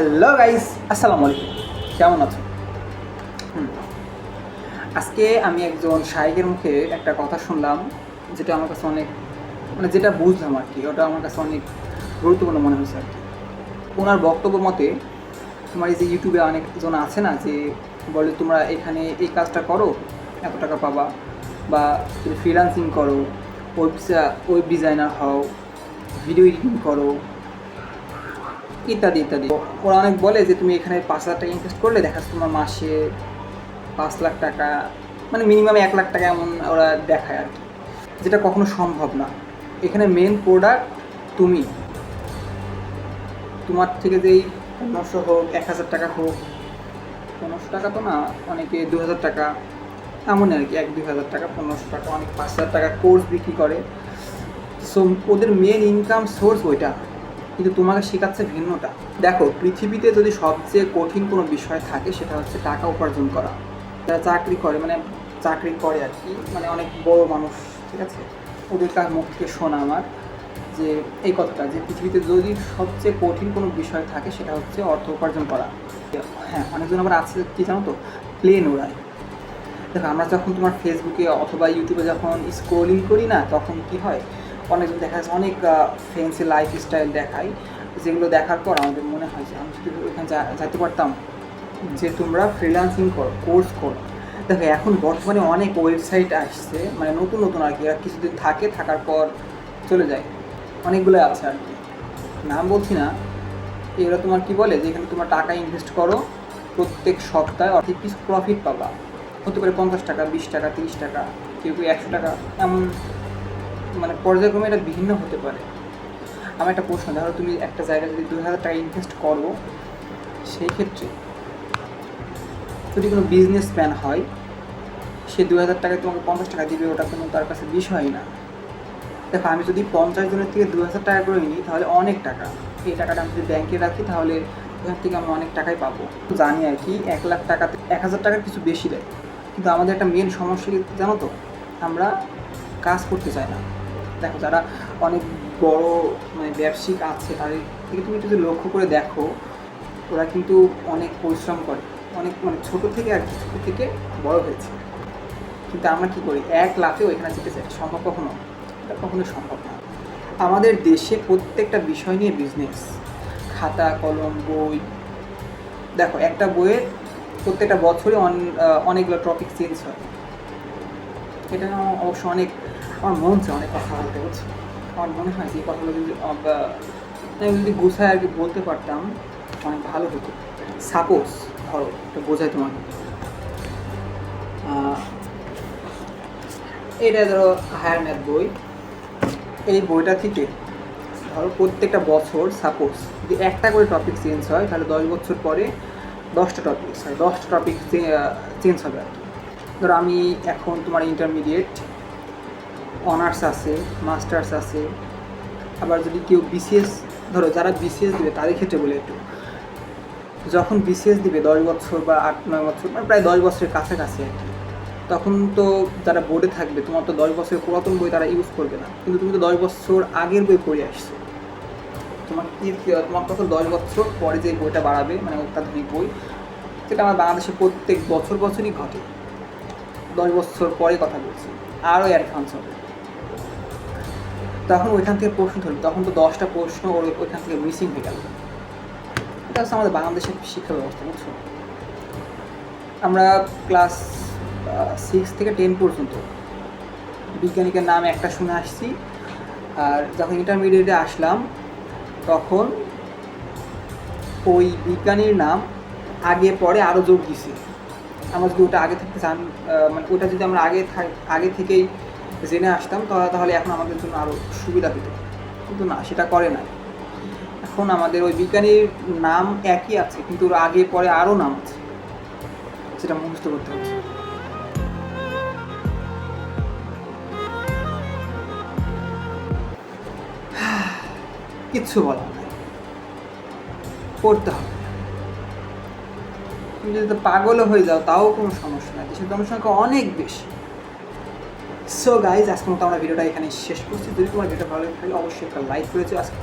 Hello guys আসসালামু আলাইকুম কেমন আছো। আজকে আমি একজন শায়কের মুখে একটা কথা শুনলাম, যেটা আমার কাছে অনেক মানে যেটা বুঝলাম আর কি, ওটা আমার কাছে অনেক গুরুত্বপূর্ণ মনে হয়েছে আর কি। ওনার বক্তব্য মতে, তোমার এই যে ইউটিউবে অনেকজন আছে না, যে বলে তোমরা এখানে এই কাজটা করো, এত টাকা পাবা, বা তুমি ফ্রিলান্সিং করো ওয়েব ওয়েব ডিজাইনার হও ভিডিও এডিটিং করো ইত্যাদি ইত্যাদি। ওরা অনেক বলে যে তুমি এখানে পাঁচ হাজার টাকা ইনভেস্ট করলে দেখা তোমার মাসে পাঁচ লাখ টাকা মানে মিনিমাম এক লাখ টাকা এমন ওরা দেখায় আর কি। যেটা কখনো সম্ভব না। এখানে মেন প্রোডাক্ট তুমি। তোমার থেকে যেই পনেরোশো হোক, এক হাজার টাকা হোক, পনেরোশো টাকা তো না, অনেকে দু হাজার টাকা এমনই আর কি, এক দুই হাজার টাকা, পনেরোশো টাকা, অনেক পাঁচ হাজার টাকা কোর্স বিক্রি করে। সো ওদের মেন ইনকাম সোর্স ওইটা। কিন্তু তোমাকে শেখাচ্ছে ভিন্নটা দেখো, পৃথিবীতে যদি সবচেয়ে কঠিন কোনো বিষয় থাকে, সেটা হচ্ছে টাকা উপার্জন করা। যারা চাকরি করে মানে চাকরি করে আর কি মানে অনেক বড় মানুষ, ঠিক আছে? ওদের কার মুখ থেকে শোনা আমার, যে এই কথাটা, যে পৃথিবীতে যদি সবচেয়ে কঠিন কোনো বিষয় থাকে, সেটা হচ্ছে অর্থ উপার্জন করা। হ্যাঁ অনেকজন আবার আছে কি জানো তো? প্লেন ওড়ায়। দেখো, আমরা যখন তোমার ফেসবুকে অথবা ইউটিউবে যখন স্ক্রোলিং করি না, তখন কি হয়? অনেকজন দেখা যাচ্ছে অনেক ফ্যান্সি লাইফ স্টাইল দেখায় যেগুলো দেখার পর আমাদের মনে হয় যে আমি যদি ওইখানে যাইতে পারতাম যে তোমরা ফ্রিল্যান্সিং করো কোর্স করো। দেখো এখন বর্তমানে অনেক ওয়েবসাইট আসছে মানে নতুন নতুন আর কি এরা কিছুদিন থাকে থাকার পর চলে যায়। অনেকগুলো আছে আর কি। নাম বলছি না এরা তোমার কি বলে? যে এখানে তোমার টাকা ইনভেস্ট করো প্রত্যেক সপ্তাহে অর্থাৎ কিছু প্রফিট পাবা। হতে পারে পঞ্চাশ টাকা বিশ টাকা তিরিশ টাকা কেউ কেউ একশো টাকা এমন মানে পর্যায়ক্রমে এটা বিভিন্ন হতে পারে। আমার একটা প্রশ্ন, ধরো তুমি একটা জায়গায় যদি দুই হাজার টাকা ইনভেস্ট করো, সেই ক্ষেত্রে যদি কোনো বিজনেস প্ল্যান হয়, সে দু হাজার টাকায় তোমাকে পঞ্চাশ টাকা দিবে, ওটা কোনো তার কাছে বিষয় না। দেখো, আমি যদি পঞ্চাশ জনের থেকে দু হাজার টাকা করে নিই, তাহলে অনেক টাকা। এই টাকাটা আমি যদি ব্যাংকে রাখি, তাহলে ওখান থেকে আমি অনেক টাকাই পাবো। জানি আর কি, এক লাখ টাকাতে এক হাজার টাকার কিছু বেশি দেয়। কিন্তু আমাদের একটা মেন সমস্যা জানো তো? আমরা কাজ করতে চাই না। দেখো যারা অনেক বড় মানে ব্যবসায়িক আছে তাদের থেকে তুমি যদি লক্ষ্য করে দেখো ওরা কিন্তু অনেক পরিশ্রম করে। অনেক মানে ছোট থেকে আর কি ছোটো থেকে বড় হয়েছে। কিন্তু আমরা কী করি? এক লাফে ওইখানে যেতে চাই। সম্ভব কখনো? এটা কখনো সম্ভব না। আমাদের দেশে প্রত্যেকটা বিষয় নিয়ে বিজনেস খাতা কলম বই। দেখো একটা বইয়ের প্রত্যেকটা বছরে অন- আহ, অনেকগুলো টপিক চেঞ্জ হয়। এটা অবশ্য অনেক আমার মন চায় অনেক কথা বলতে, বুঝছ? আমার মনে হয় যে কথাগুলো যদি আমি যদি গুছায় আর কি বলতে পারতাম, অনেক ভালো হতো। সাপোজ ধরো এটা বোঝাই তোমাকে। এটা ধরো হায়ার ম্যাথ বই। এই বইটা থেকে, ধরো প্রত্যেকটা বছর সাপোজ যদি একটা করে টপিক চেঞ্জ হয়, তাহলে দশ বছর পরে দশটা টপিক হয় দশটা টপিক চেঞ্জ হবে আর কি। ধরো আমি এখন তোমার ইন্টারমিডিয়েট অনার্স আছে, মাস্টার্স আছে, আবার যদি কেউ বিসিএস ধরো যারা বিসিএস দেবে তাদের ক্ষেত্রে বলে একটু। যখন বিসিএস দিবে দশ বছর বা আট, নয় বছর মানে প্রায় দশ বছরের কাছাকাছি আর কি, তখন তো যারা বোর্ডে থাকবে, তোমার তো দশ বছরের পুরাতন বই তারা ইউজ করবে না। কিন্তু তুমি তো দশ বছর আগের বই পড়ে আসছো। তোমার কি তোমার তখন দশ বছর পরে যে বইটা বাড়াবে মানে অত্যাধুনিক বই যেটা আমার বাংলাদেশে প্রত্যেক বছর বছরই ঘটে। দশ বছর পরে কথা বলছি। আরও অ্যাডভান্স হবে তখন ওইখান থেকে প্রশ্ন ধরবে তখন তো দশটা প্রশ্ন ওর ওইখান থেকে মিসিং হয়ে গেল। এটা হচ্ছে আমাদের বাংলাদেশের শিক্ষা ব্যবস্থা, বুঝছ? আমরা ক্লাস সিক্স থেকে টেন পর্যন্ত বিজ্ঞানিকের নাম একটা শুনে আসছি। আর যখন ইন্টারমিডিয়েটে আসলাম, তখন ওই বিজ্ঞানীর নাম আগে পরে আরও যোগ দিছি। আমরা যদি ওটা আগে থাকতে জান মানে ওটা যদি আমরা আগে আগে থেকেই জেনে আসতাম তাহলে এখন আমাদের জন্য আরও সুবিধা হতো কিন্তু না, সেটা করে না এখন আমাদের ওই বিজ্ঞানীর নাম একই আছে, কিন্তু ওর আগে পরে আরও নাম আছে সেটা মুখস্থ করতে হচ্ছে কিচ্ছু বলার নাই। পড়তে হবে। তুমি যদি পাগলও হয়ে যাও, তাও কোনো সমস্যা নাই। দেশের জনসংখ্যা অনেক বেশি। সো গাইজ আজকে মতো আমরা ভিডিওটা এখানে শেষ করছি। যদি তোমার ভিডিওটা ভালো লাগে অবশ্যই একটা লাইক করেছ। আজকে